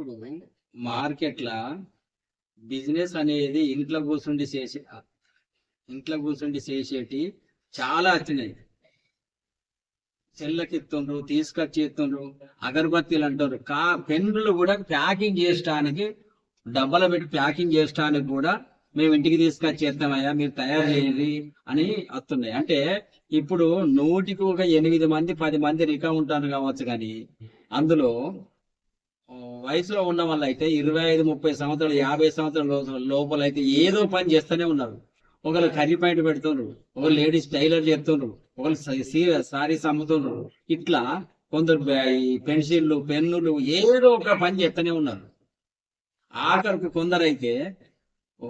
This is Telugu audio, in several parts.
ఇప్పుడు మార్కెట్ల బిజినెస్ అనేది ఇంట్లో కూర్చుండి చేసే ఇంట్లో కూర్చుండి చేసేటి చాలా వచ్చినాయి చెల్లకిత్తుండ్రు తీసుకొచ్చి అగరబత్తీలు అంటారు కా పెన్నులు కూడా ప్యాకింగ్ చేయడానికి డబ్బాలో పెట్టి ప్యాకింగ్ చేయడానికి కూడా మేము ఇంటికి తీసుకొచ్చేస్తామయ్యా మీరు తయారు చేయండి అని వస్తున్నాయి అంటే ఇప్పుడు నూటికి ఒక ఎనిమిది మంది పది మంది రికా ఉంటారు కావచ్చు కానీ అందులో వయసులో ఉన్న వాళ్ళు అయితే ఇరవై ఐదు ముప్పై సంవత్సరాలు యాభై సంవత్సరాల లోపల అయితే ఏదో పని చేస్తూనే ఉన్నారు. ఒకరు కర్రీ పాయింట్ పెడుతుండ్రు ఒకరు లేడీస్ టైలర్ చేస్తుండ్రు ఒకరు సారీస్ అమ్ముతుండ్రు. ఇట్లా కొందరు పెన్సిళ్ళు పెన్నులు ఏదో ఒక పని చేస్తూనే ఉన్నారు. ఆఖరికి కొందరైతే ఓ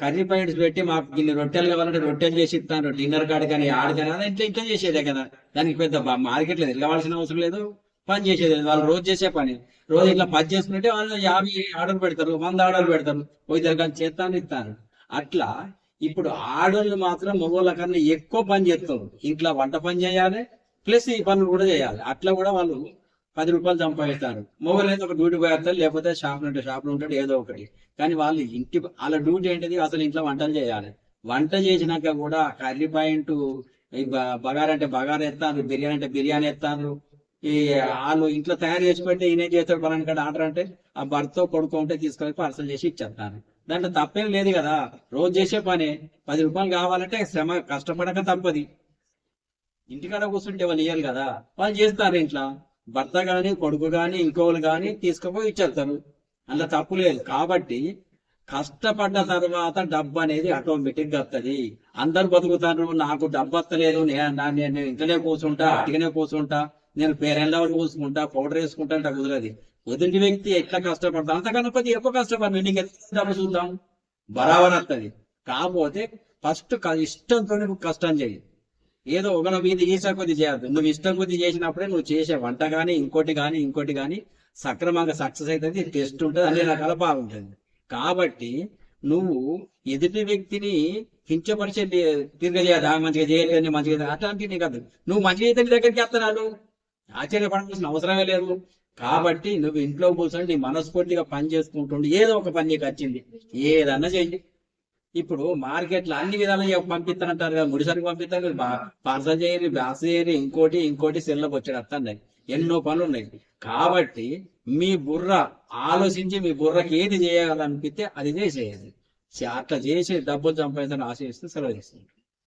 కర్రీ పాయింట్స్ పెట్టి మాకు ఇన్ని రొట్టెలు కావాలంటే రొట్టెలు చేసి ఇస్తాను డిన్నర్ కాడ కానీ ఆడ కానీ అదే ఇంట్లో ఇంట్లో చేసేదే కదా. దానికి పెద్ద మార్కెట్లో తిరగవలసిన అవసరం లేదు. పని చేసేది వాళ్ళు రోజు చేసే పని. రోజు ఇట్లా పని చేసుకుంటే వాళ్ళు యాభై ఆర్డర్ పెడతారు వంద ఆర్డర్ పెడతారు. పోయి దగ్గర చేస్తాను ఇస్తాను అట్లా ఇప్పుడు ఆడోళ్ళు మాత్రం మగవాళ్ళ కన్నా ఎక్కువ పని చేస్తారు. ఇంట్లో వంట పని చేయాలి ప్లస్ ఈ పనులు కూడా చేయాలి. అట్లా కూడా వాళ్ళు పది రూపాయలు సంపాదిస్తారు. మొగలు అయితే ఒక డ్యూటీ పోయేస్తారు లేకపోతే షాప్ నుండి షాప్ ఉంటాడు ఏదో ఒకటి. కానీ వాళ్ళు ఇంటి వాళ్ళ డ్యూటీ ఏంటిది? అసలు ఇంట్లో వంటలు చేయాలి. వంట చేసినాక కూడా కర్రీ పాయింట్ ఈ బగారా అంటే బగారా ఎత్తారు బిర్యానీ అంటే బిర్యానీ ఎత్తారు. ఈ వాళ్ళు ఇంట్లో తయారు చేసి పెడితే ఈయన చేస్తాడు? పలానా కాడ ఆర్డర్ అంటే ఆ భర్త కొడుకు ఉంటే తీసుకొని పార్సల్ చేసి ఇచ్చేస్తాను దాంట్లో తప్పేం లేదు కదా. రోజు చేసే పని. పది రూపాయలు కావాలంటే శ్రమ కష్టపడక తప్పది. ఇంటికాడ కూర్చుంటే వాళ్ళు ఇయ్యాలి కదా. వాళ్ళు చేస్తారు ఇంట్లో. భర్త కానీ కొడుకు కానీ ఇంకోళ్ళు కానీ తీసుకుపోయి ఇచ్చేస్తారు. అందులో తప్పు లేదు. కాబట్టి కష్టపడ్డ తర్వాత డబ్బు అనేది ఆటోమేటిక్గా వస్తుంది అందరు బతుకుతారు. నాకు డబ్బు వస్తలేదు నేను ఇంట్లోనే కూర్చుంటా అటుగానే కూర్చుంటా. నేను పేరెంట్లో పూసుకుంటా పౌడర్ వేసుకుంటా అంటే కుదరది. ఎదుటి వ్యక్తి ఎట్లా కష్టపడతా అంతకన్నా గణపతి ఎక్కువ కష్టపడి నీకు ఎంత చూద్దాం? బరాబర్ వస్తుంది కాకపోతే ఫస్ట్ ఇష్టంతో నువ్వు కష్టం చేయి ఏదో ఒక నువ్వు ఇది చేసా కొద్ది చేయద్దు నువ్వు ఇష్టం కొద్ది చేసినప్పుడే నువ్వు చేసే వంట కానీ ఇంకోటి కానీ ఇంకోటి కానీ సక్రమంగా సక్సెస్ అవుతుంది టెస్ట్ ఉంటుంది అన్ని రకాల బాగుంటుంది కాబట్టి నువ్వు ఎదుటి వ్యక్తిని కించపరిచే తిరగజేయదు మంచిగా చేయలేదు మంచిగా అట్లాంటివి నీకు కాదు. నువ్వు మంచిగా అయితే దగ్గరికి వస్తున్నాడు. ఆశ్చర్యపడాల్సిన అవసరమే లేదు. కాబట్టి నువ్వు ఇంట్లో కూర్చొని నీ మనస్ఫూర్తిగా పని చేసుకుంటుండు. ఏదో ఒక పని నీకు వచ్చింది. ఏదన్నా చేయండి ఇప్పుడు మార్కెట్లో అన్ని విధాలుగా పంపిస్తానంటారు కదా ముడిసరికి పంపిస్తారు పార్సల్ చేయరు బ్యాస్ చేయరు ఇంకోటి ఇంకోటి సెల్లకు వచ్చాడు వస్తున్నాయి ఎన్నో పనులు ఉన్నాయి. కాబట్టి మీ బుర్ర ఆలోచించి మీ బుర్రకి ఏది చేయాలనిపిస్తే అది చేసేయాలి అట్లా చేసి డబ్బులు సంపాదించాలని ఆశిస్తూ సెలవు చేస్తుంది